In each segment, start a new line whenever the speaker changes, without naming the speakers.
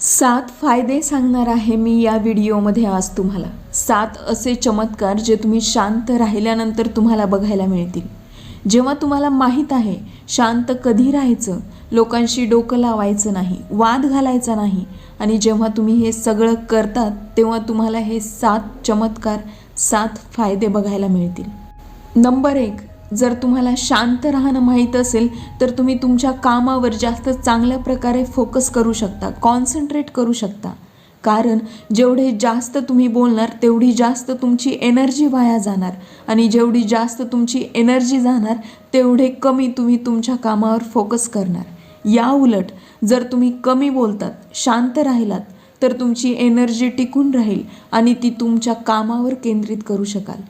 सात फायदे सांगणार आहे मी या व्हिडिओमध्ये आज तुम्हाला. सात असे चमत्कार जे तुम्ही शांत राहिल्यानंतर तुम्हाला बघायला मिळतील. जेव्हा तुम्हाला माहीत आहे शांत कधी राहायचं लोकांशी डोकं लावायचं नाही वाद घालायचा नाही आणि जेव्हा तुम्ही हे सगळं करतात तेव्हा तुम्हाला हे सात चमत्कार सात फायदे बघायला मिळतील. नंबर एक जर तुम्हाला शांत राहणं माहीत असेल तर तुम्ही तुमच्या कामावर जास्त चांगल्या प्रकारे फोकस करू शकता कॉन्सन्ट्रेट करू शकता. कारण जेवढे जास्त तुम्ही बोलणार तेवढी जास्त तुमची एनर्जी वाया जाणार. आणि जेवढी जास्त तुमची एनर्जी जाणार तेवढे कमी तुम्ही तुमच्या कामावर फोकस करणार. या उलट जर तुम्ही कमी बोलतात शांत राहिलात तर तुमची एनर्जी टिकून राहील आणि ती तुमच्या कामावर केंद्रित करू शकाल.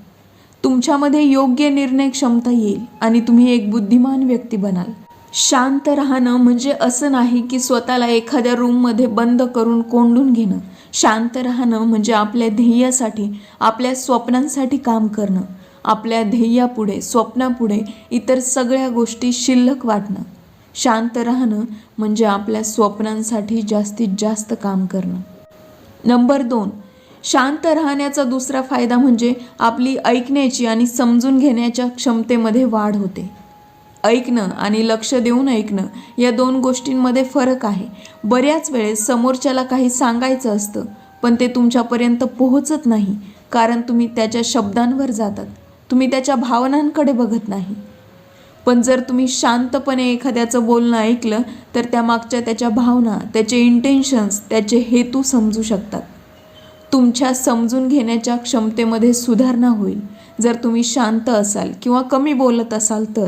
तुमच्यामध्ये योग्य निर्णय क्षमता येईल आणि तुम्ही एक बुद्धिमान व्यक्ती बनाल. शांत राहणं म्हणजे असं नाही की स्वतःला एखाद्या रूममध्ये बंद करून कोंडून घेणं. शांत राहणं म्हणजे आपल्या ध्येयासाठी आपल्या स्वप्नांसाठी काम करणं. आपल्या ध्येयापुढे स्वप्नापुढे इतर सगळ्या गोष्टी शिल्लक वाटणं. शांत राहणं म्हणजे आपल्या स्वप्नांसाठी जास्तीत जास्त काम करणं. नंबर दोन शांत राहण्याचा दुसरा फायदा म्हणजे आपली ऐकण्याची आणि समजून घेण्याच्या क्षमतेमध्ये वाढ होते. ऐकणं आणि लक्ष देऊन ऐकणं या दोन गोष्टींमध्ये फरक आहे. बऱ्याच वेळेस समोरच्याला काही सांगायचं असतं पण ते तुमच्यापर्यंत पोहोचत नाही कारण तुम्ही त्याच्या शब्दांवर जातात. तुम्ही त्याच्या भावनांकडे बघत नाही. पण जर तुम्ही शांतपणे एखाद्याचं बोलणं ऐकलं तर त्यामागच्या त्याच्या भावना त्याचे इंटेन्शन्स त्याचे हेतू समजू शकतात. तुमच्या समजून घेण्याच्या क्षमतेमध्ये सुधारणा होईल. जर तुम्ही शांत असाल किंवा कमी बोलत असाल तर.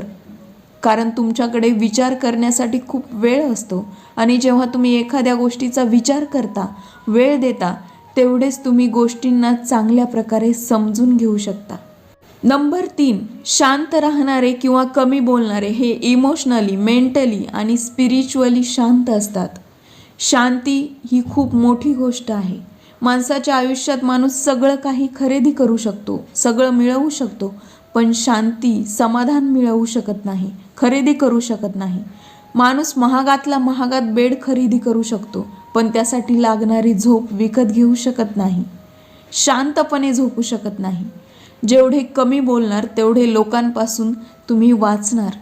कारण तुमच्याकडे विचार करण्यासाठी खूप वेळ असतो आणि जेव्हा तुम्ही एखाद्या गोष्टीचा विचार करता वेळ देता तेवढेच तुम्ही गोष्टींना चांगल्या प्रकारे समजून घेऊ शकता. नंबर तीन शांत राहणारे किंवा कमी बोलणारे हे इमोशनली मेंटली आणि स्पिरिच्युअली शांत असतात. शांती ही खूप मोठी गोष्ट आहे. माणसाच्या आयुष्यात माणूस सगळं काही खरेदी करू शकतो सगळं मिळवू शकतो पण शांती समाधान मिळवू शकत नाही खरेदी करू शकत नाही. माणूस महागातला महागात बेड खरेदी करू शकतो पण त्यासाठी लागणारी झोप विकत घेऊ शकत नाही. शांतपणे झोपू शकत नाही. जेवढे कमी बोलणार तेवढे लोकांपासून तुम्ही वाचणार.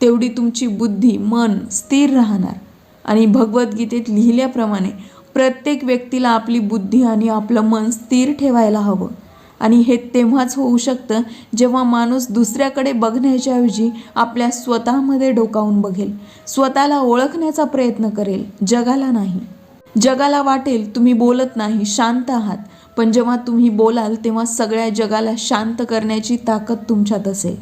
तेवढी तुमची बुद्धी मन स्थिर राहणार. आणि भगवद्गीतेत लिहिल्याप्रमाणे प्रत्येक व्यक्तीला आपली बुद्धी आणि आपलं मन स्थिर ठेवायला हवं. आणि हे तेव्हाच होऊ शकतं जेव्हा माणूस दुसऱ्याकडे बघण्याच्या ऐवजी आपल्या स्वतःमध्ये डोकावून बघेल. स्वतःला ओळखण्याचा प्रयत्न करेल. जगाला नाही. जगाला वाटेल तुम्ही बोलत नाही शांत आहात. पण जेव्हा तुम्ही बोलाल तेव्हा सगळ्या जगाला शांत करण्याची ताकद तुमच्यात असेल.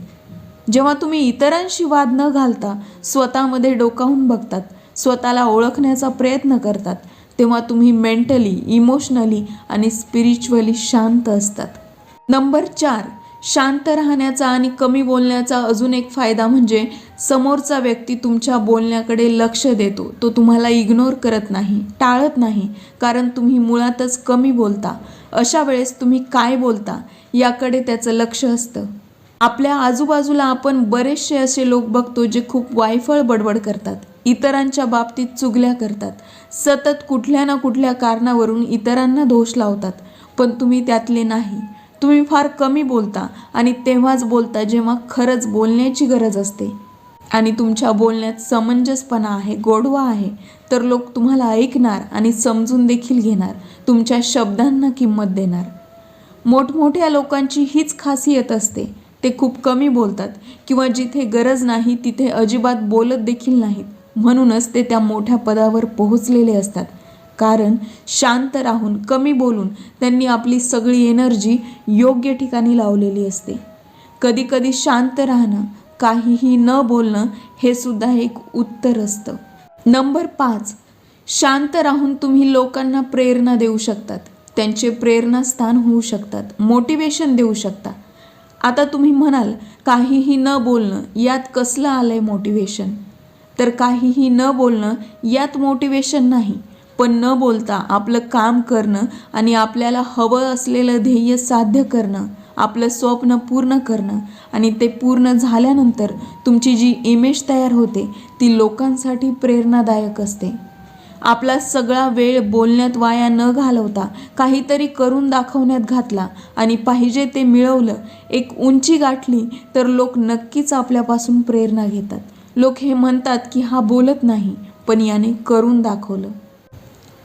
जेव्हा तुम्ही इतरांशी वाद न घालता स्वतःमध्ये डोकावून बघतात स्वतःला ओळखण्याचा प्रयत्न करतात तेव्हा तुम्ही मेंटली इमोशनली आणि स्पिरिच्युअली शांत असतात. नंबर चार शांत राहण्याचा आणि कमी बोलण्याचा अजून एक फायदा म्हणजे समोरचा व्यक्ती तुमच्या बोलण्याकडे लक्ष देतो. तो तुम्हाला इग्नोर करत नाही टाळत नाही कारण तुम्ही मुळातच कमी बोलता. अशा वेळेस तुम्ही काय बोलता याकडे त्याचं लक्ष असतं. आपल्या आजूबाजूला आपण बरेचसे असे लोक बघतो जे खूप वायफळ बडबड करतात. इतरांच्या बाबतीत चुगल्या करतात. सतत कुठल्या ना कुठल्या कारणावरून इतरांना दोष लावतात. पण तुम्ही त्यातले नाही. तुम्ही फार कमी बोलता आणि तेव्हाच बोलता जेव्हा खरंच बोलण्याची गरज असते. आणि तुमच्या बोलण्यात समंजसपणा आहे गोडवा आहे तर लोक तुम्हाला ऐकणार आणि समजून देखील घेणार तुमच्या शब्दांना किंमत देणार. मोठमोठ्या लोकांची हीच खासियत असते. ते खूप कमी बोलतात किंवा जिथे गरज नाही तिथे अजिबात बोलत देखील नाहीत. म्हणूनच ते त्या मोठ्या पदावर पोहोचलेले असतात. कारण शांत राहून कमी बोलून त्यांनी आपली सगळी एनर्जी योग्य ठिकाणी लावलेली असते. कधीकधी शांत राहणं काहीही न बोलणं हे सुद्धा एक उत्तर असतं. नंबर पाच शांत राहून तुम्ही लोकांना प्रेरणा देऊ शकतात. त्यांचे प्रेरणास्थान होऊ शकतात मोटिवेशन देऊ शकता. आता तुम्ही म्हणाल काहीही न बोलणं यात कसलं आलं आहे मोटिवेशन? तर काहीही न बोलणं यात मोटिवेशन नाही. पण न बोलता आपलं काम करणं आणि आपल्याला हवं असलेलं ध्येय साध्य करणं आपलं स्वप्न पूर्ण करणं आणि ते पूर्ण झाल्यानंतर तुमची जी इमेज तयार होते ती लोकांसाठी प्रेरणादायक असते. आपला सगळा वेळ बोलण्यात वाया न घालवता काहीतरी करून दाखवण्यात घातला आणि पाहिजे ते मिळवलं एक उंची गाठली तर लोक नक्कीच आपल्यापासून प्रेरणा घेतात. लोक हे म्हणतात की हा बोलत नाही पण याने करून दाखवलं.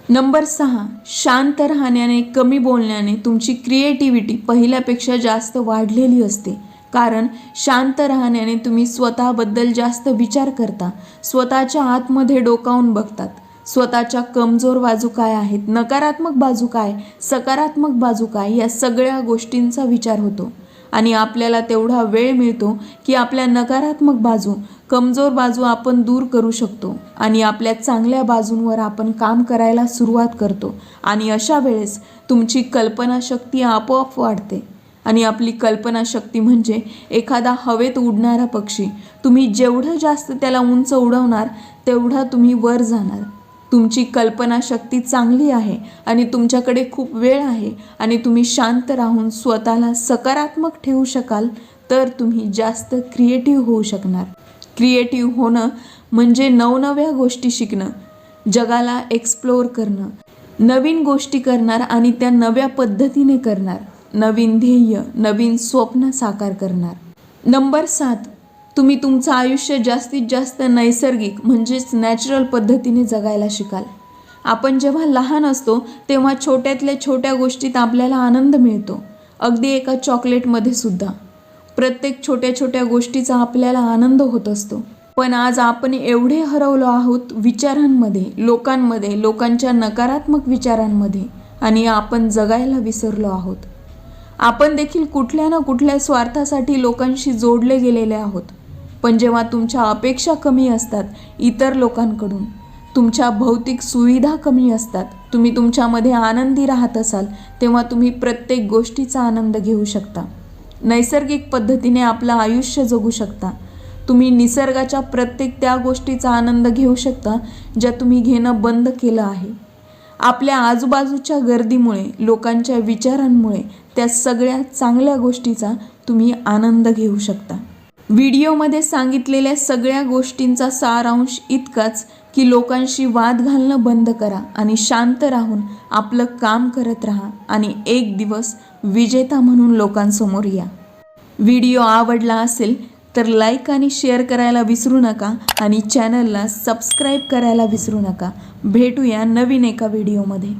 नंबर सहा शांत राहण्याने कमी बोलण्याने तुमची क्रिएटिव्हिटी पहिल्यापेक्षा जास्त वाढलेली असते. कारण शांत राहण्याने तुम्ही स्वतःबद्दल जास्त विचार करता स्वतःच्या आतमध्ये डोकावून बघतात. स्वतःच्या कमजोर बाजू काय आहेत नकारात्मक बाजू काय सकारात्मक बाजू काय या सगळ्या गोष्टींचा विचार होतो. आणि आपल्याला तेवढा वेळ मिळतो की आपल्या नकारात्मक बाजू कमजोर बाजू आपण दूर करू शकतो आणि आपल्या चांगल्या बाजूंवर आपण काम करायला सुरुवात करतो. आणि अशा वेळेस तुमची कल्पनाशक्ती आपोआप वाढते. आणि आपली कल्पनाशक्ती म्हणजे एखादा हवेत उडणारा पक्षी. तुम्ही जेवढं जास्त त्याला उंच उडवणार तेवढा तुम्ही वर जाणार. तुमची कल्पनाशक्ती चांगली आहे आणि तुमच्याकडे खूप वेळ आहे आणि तुम्ही शांत राहून स्वतःला सकारात्मक ठेवू शकाल तर तुम्ही जास्त क्रिएटिव्ह होऊ शकणार. क्रिएटिव्ह होणं म्हणजे नवनव्या गोष्टी शिकणं जगाला एक्सप्लोअर करणं नवीन गोष्टी करणार आणि त्या नव्या पद्धतीने करणार नवीन ध्येय नवीन स्वप्न साकार करणार. नंबर सात तुम्ही तुमचं आयुष्य जास्तीत जास्त नैसर्गिक म्हणजेच नॅचरल पद्धतीने जगायला शिकाल. आपण जेव्हा लहान असतो तेव्हा छोट्यातल्या छोट्या गोष्टीत आपल्याला आनंद मिळतो. अगदी एका चॉकलेटमध्ये सुद्धा. प्रत्येक छोट्या छोट्या गोष्टीचा आपल्याला आनंद होत असतो. पण आज आपण एवढे हरवलो आहोत विचारांमध्ये लोकांमध्ये लोकांच्या नकारात्मक विचारांमध्ये आणि आपण जगायला विसरलो आहोत. आपण देखील कुठल्या ना कुठल्या स्वार्थासाठी लोकांशी जोडले गेलेले आहोत. पण जेव्हा तुमच्या अपेक्षा कमी असतात इतर लोकांकडून तुमच्या भौतिक सुविधा कमी असतात तुम्ही तुमच्यामध्ये आनंदी राहत असाल तेव्हा तुम्ही प्रत्येक गोष्टीचा आनंद घेऊ शकता. नैसर्गिक पद्धतीने आपलं आयुष्य जगू शकता. तुम्ही निसर्गाच्या प्रत्येक त्या गोष्टीचा आनंद घेऊ शकता ज्या तुम्ही घेणं बंद केलं आहे. आपल्या आजूबाजूच्या गर्दीमुळे लोकांच्या विचारांमुळे त्या सगळ्या चांगल्या गोष्टीचा तुम्ही आनंद घेऊ शकता. व्हिडिओमध्ये सांगितलेल्या सगळ्या गोष्टींचा सारांश इतकाच की लोकांशी वाद घालणं बंद करा आणि शांत राहून आपलं काम करत राहा आणि एक दिवस विजेता म्हणून लोकांसमोर या. व्हिडिओ आवडला असेल तर लाईक आणि शेअर करायला विसरू नका आणि चॅनलला सबस्क्राईब करायला विसरू नका. भेटूया नवीन एका व्हिडिओमध्ये.